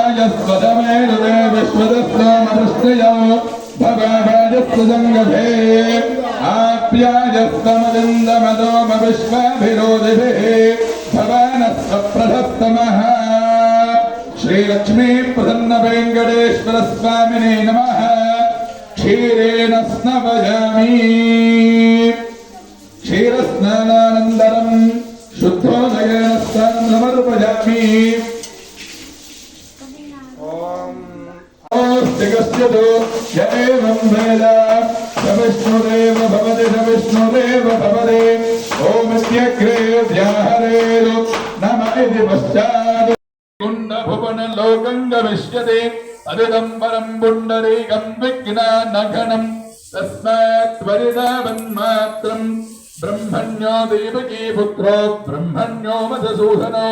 आप्यायस्वदमेरुदे विश्वदस्वामदृष्टयो भवभजस्वजङ्गभे आप्यायस्तमदिन्दमदोम विश्वाभिरोधिभिः भवानस्वप्रधस्तमः श्रीलक्ष्मी प्रसन्न वेङ्कटेश्वर स्वामिने नमः क्षीरेण स्नवयामि క్షీరస్నానానంతరం శుద్ధోదయన స్నానం సమర్పయామి గచ్చతు యమేవం వేద సవిష్ణురేవ భవతి సవిష్ణురేవ భవతి. ఓమిత్యగ్రే వ్యాహరేరు నమ ఇది పశ్చాత్ కుండ భువన లోకం గమిష్యతి అదిదంబరం పుండరీకం తస్మాత్ పరిణామన్మాత్రం ബ്രഹ്മണ്യോ ദേവകീ പുത്രോ ബ്രഹ്മണ്യോ മധുസൂദനോ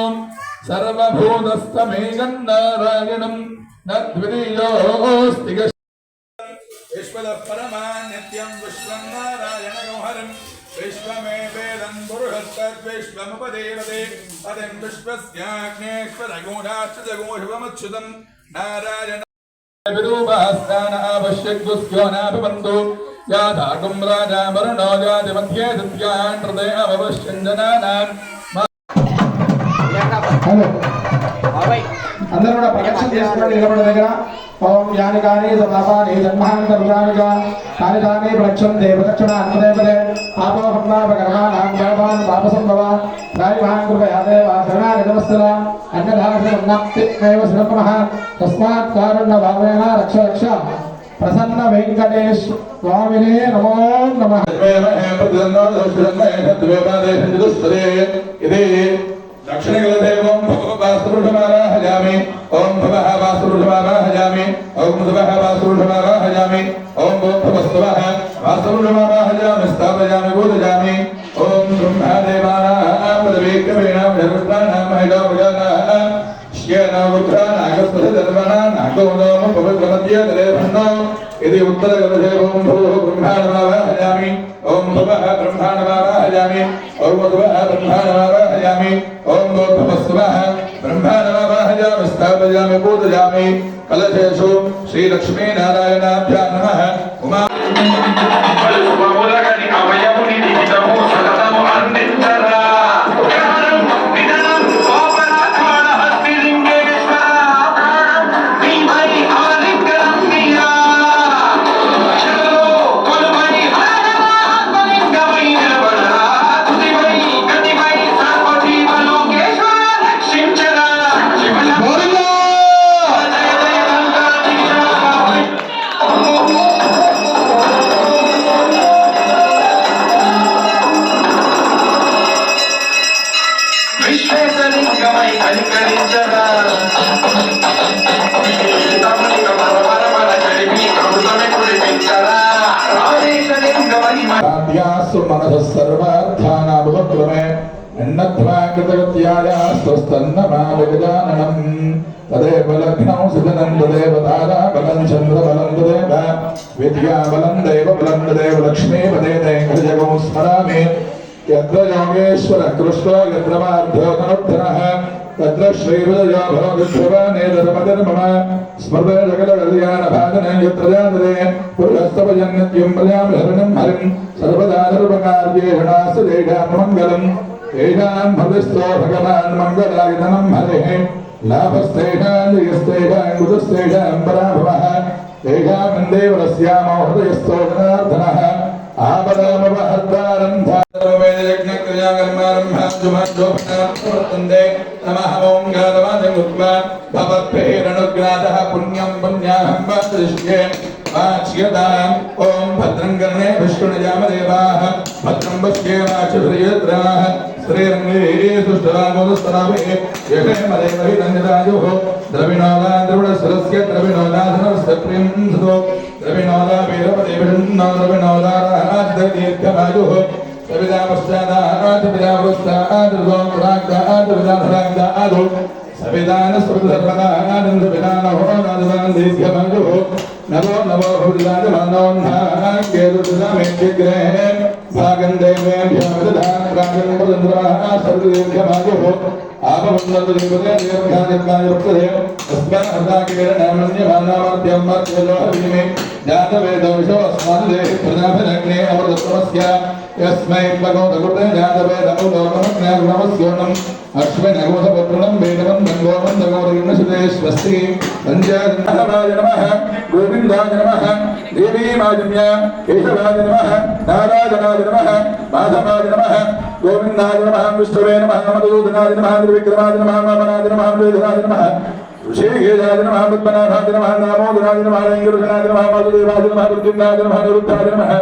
സർവഭൂതസ്ഥമേകം നാരായണം പരമാന്യത്യം നാരായണ యాధాగం రాజామరుణో జాతి మధ్యే దిత్యాహృదయ అవశ్యంజనానాం హలో అందరూ కూడా ప్రదక్షిణ చేసుకుని నిలబడిన దగ్గర ఓం యాని కాని సమాసాని జన్మాంతరుణాని కాని తాని ప్రక్షంతే ప్రదక్షిణ అన్నదే పదే పాపోహర్ణాపకర్మాణాం గర్భాన్ పాపసంభవ రాయిమహాం కృపయాదేవ శరణాని నమస్తుల అన్నదాస ఉన్నాప్తిమేవ శివప్రమః తస్మాత్ కారుణ్య భావేన రక్ష రక్ష प्रसन्न वेंकटेश स्वामिने नमो नमः हेम प्रसन्न दर्शन हेम द्वेपदे हिंदुस्त्रे इदे दक्षिणगल देवम वासुरुधमाना हजामि ओम भवः वासुरुधमाना ओम भवः वासुरुधमाना ओम भवः वस्तुवः वासुरुधमाना हजामि स्थापयामि ओम ब्रह्मा देवाना पदवीक श्येनावृद्धानागस्पतिधर्मणा नागोदोम पवित्रमध्यतरे भन्नो यदि उत्तरगलधे ॐ भूः ब्रह्माणमावाहयामि ॐ भवः ब्रह्माणमावाहयामि ॐ मधुवः ब्रह्माणमावाहयामि ॐ भवस्वः ब्रह्माणमावाहयामि स्थापयामि पूजयामि कलशेषु श्रीलक्ष्मीनारायणाभ्यां नमः उमा స్థితాస్తు మనసు సర్వార్థానాముపక్రమే అన్నత్వాకృతగత్యాయాస్తన్నమాగజాననం తదేవ లగ్నం సుగనం తదేవ తారాబలం చంద్రబలం తదేవ విద్యాబలం దైవబలం తదేవ లక్ష్మీ పదే దైవజగం స్మరామి యత్ర యోగేశ్వర కృష్ణ యత్ర మార్ధోధనుద్ధరः തത്ര ശ്രീപദയാഭവവിഭവനേതരമധർമ്മണ സ്മൃതജകലകല്യാണഭാഗനം യത്രജാതരേ പുരസ്തവജന്യത്യം പ്രജാമഹരണം ഹരം സർവദാനർവകാര്യേഷണാസ്തേഷാമമംഗലം തേഷാം ഭൃതിസ്തോ ഭഗവാൻ മംഗലായുധനം ഹരേ ലാഭസ്തേഷാം ജയസ്തേഷാം കുതസ്തേഷാം പരാഭവഃ തേഷാമന്ദേവരസ്യാമോ ഹൃദയസ്തോ ജനാർദ്ദനഃ. आपदामपहर्तारम् धातरुमेन यज्ञक्रियाकर्मारम्भाजुमार्जोपनावर्तन्ते नमः ओङ्कारवाचमुत्मा भवद्भिरनुग्रातः पुण्यम् पुण्याहम् वासृष्ये वाच्यताम् ॐ भद्रम् कर्णे भिष्णुजामदेवाः भद्रम् पश्ये वाचुभिर्यत्राः श्रीरङ्गे सुष्टरामोदस्तरामे यशेमदेवहिरञ्जरायुः द्रविणोदा द्रविणसुरस्य द्रविणोदा धनस्य प्रियं धृतो द्रविणोदा वीरपदे विषन्नो द्रविणोदा सविदा पश्चादात् विदा वृत्तात् ऋतोमुराग्दात् विदाधराग्दात् सविदानस्मृतसर्वदानन्द विदानो नादवान् दीर्घमायुः नमो नमो हृदाजमानोन्नाग्येदुर्गमेत्यग्रे భాగం దేవేభ్యో విదధాన ప్రాగం వదంద్రాః సర్వదీర్ఘమాయుః ఆపవందతు దీపదే దీర్ఘాదిర్ఘాయ వృత్తదే తస్మాత్ హృదాకిరణమన్యమానామర్త్యం మధ్యలోహ యస్మై భగవతగుటే జాతవేదముదోమనస్యోనం అశ్వనగోధపత్రుణం వేదవం గంగోమం దగోదగిన్నసుదే స్వస్తి. సంజాయ నమ గోవిందాయ నమ దేవీమాజన్య కేశవాయ నమ నారాజనాయ నమ మాధవాయ నమ గోవిందాయ నమ విష్ణువే నమ మధుసూదనాయ నమ విక్రమాయ నమ వామనాయ నమ వేదనాయ నమ. ఋషికేశాయ నమః పద్మనాభాయ నమః దామోదరాయ నమః లింగరుషనాయ నమః వాసుదేవాయ నమః మృత్యుంజాయ నమః నిరుద్ధాయ నమః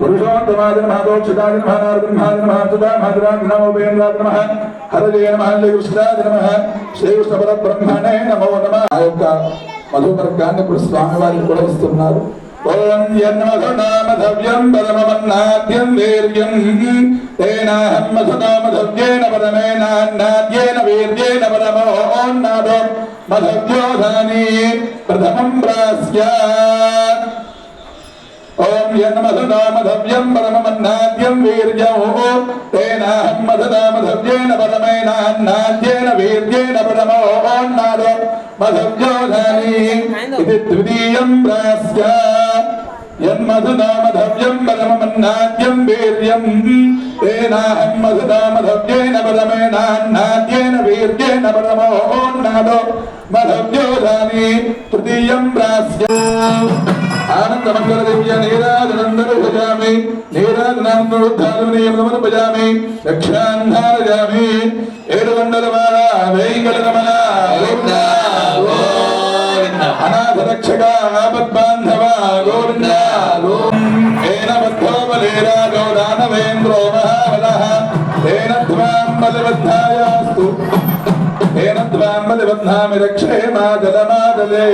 పురుషోత్తమాయ నమః దోక్షితాయ నమః నారసింహాయ నమః సుధామాధురాయ నమః ఉపేంద్రాయ నమః హరజే నమః శ్రీకృష్ణాయ నమః శ్రీకృష్ణ పరబ్రహ్మణే నమో నమః. ఆ యొక్క మధుమర్గాన్ని ఇప్పుడు స్వామివారికి కూడా ఇస్తున్నారు ఓం యన్మధునామధవ్యం పరమమన్నాద్యం వీర్యం. తేనాహం మధునామధవ్యేన పరమేనాన్నాద్యేన వీర్యేన పరమోన్నాదో మధవ్యోధాని ప్రథమం ప్రాస్య ఓం యన్మధునామధవ్యం పరమమన్నాద్యం వీర్యం తేనాహం మధునామధవ్యేన పరమేనాన్నాద్యేన వీర్యేణ పరమోన్నాదో మధవ్యోధాని ఇది ద్వితీయం ప్రాస్య యన్మధునామధవ్యం పరమమన్నాద్యం వీర్యం తేనాహం మధునామధవ్యేన పరమేనాన్నాద్యేన వీర్యేన పరమోన్నాదో మధవ్యోధాని తృతీయం ప్రాస్యాత్ ఆనందమంగళ దివ్య నీరాజనందరు భజామి నీరాజనానందరుద్ధారమణీయమను భజామి రక్షాంధారజామి ఏడు వందల మాల అనాథ రక్షక గోవింద ఏన తేన ధ్వాం రక్షే మా జలమాదలే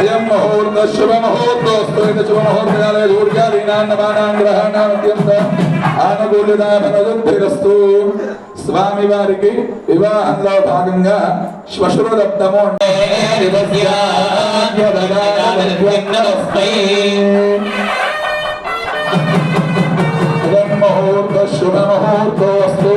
అయం ముహూర్త శుభ ముహూర్తోస్తు ఇది శుభ ముహూర్తకాలే దూర్గాదీనాన్నమానాం గ్రహాణాత్యంత ఆనుకూల్యతాఫలదుర్భిరస్తు స్వామి వారికి వివాహంలో భాగంగా శ్వశురదత్తము అయం ముహూర్త శుభ ముహూర్తోస్తు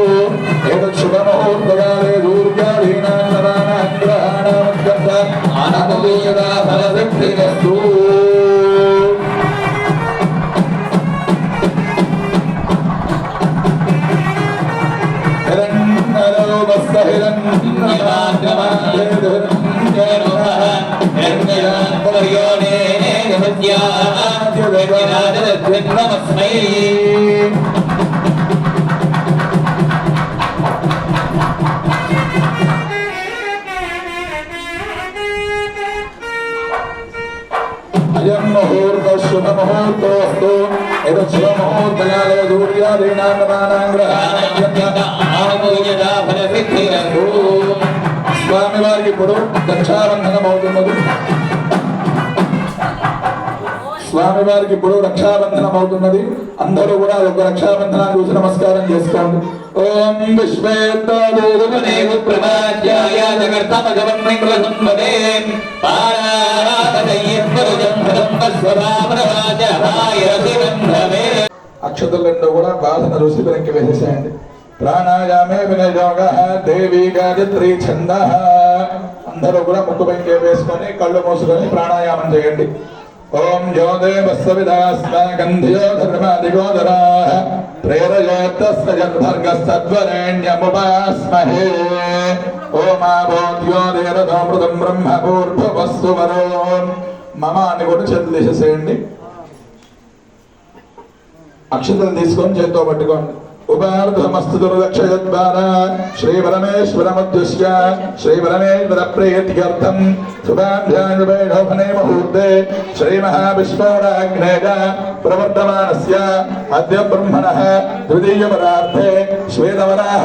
అయం ముహూర్త శుభ ముహూర్తోస్తు ఇది శుభ ముహూర్తకాలే దూర్యాదీనాన్నమానాం గ్రహాణాత్యంత స్వామి వారికి ఇప్పుడు రక్షాబంధనం అవుతున్నది స్వామి వారికి ఇప్పుడు రక్షాబంధనం అవుతున్నది అందరూ కూడా ఒక రక్షాబంధనాన్ని చూసి నమస్కారం చేసుకోండి. ఓం విశ్వేత్తాదేవ ప్రమాధ్యాయ అక్షతలు రెండు కూడా బాధను రుచి వెనక్కి వేసేసేయండి. ప్రాణాయామే వినయోగ దేవి గాయత్రి ఛంద. అందరూ కూడా ముక్కు పెంకే వేసుకొని కళ్ళు మూసుకొని ప్రాణాయామం చేయండి. ఓం యోదేవస్విదాస్మాకంధ్యోధర్మాదిగోదరా ప్రేరయోత్తస్యద్భర్గస్తద్వరేణ్యముపాస్మహే ఓమాభోద్యోదేరథోమృతం బ్రహ్మ పూర్భవస్సు వరో మమ అని కూడా చేతులు తీసేసేయండి. అక్షతలు తీసుకొని చేత్తో పట్టుకోండి. ఉపార్థమస్తు దుర్లక్షయద్వార శ్రీ పరమేశ్వర మధ్యస్య శ్రీ పరమేశ్వర ప్రేత్యర్థం శుభాభ్యాయుభే ముహూర్తే శ్రీ మహావిష్ణోరాగ్నేయ ప్రవర్తమానస్య అద్య బ్రహ్మణః ద్వితీయ పరార్థే శ్వేతవరాహ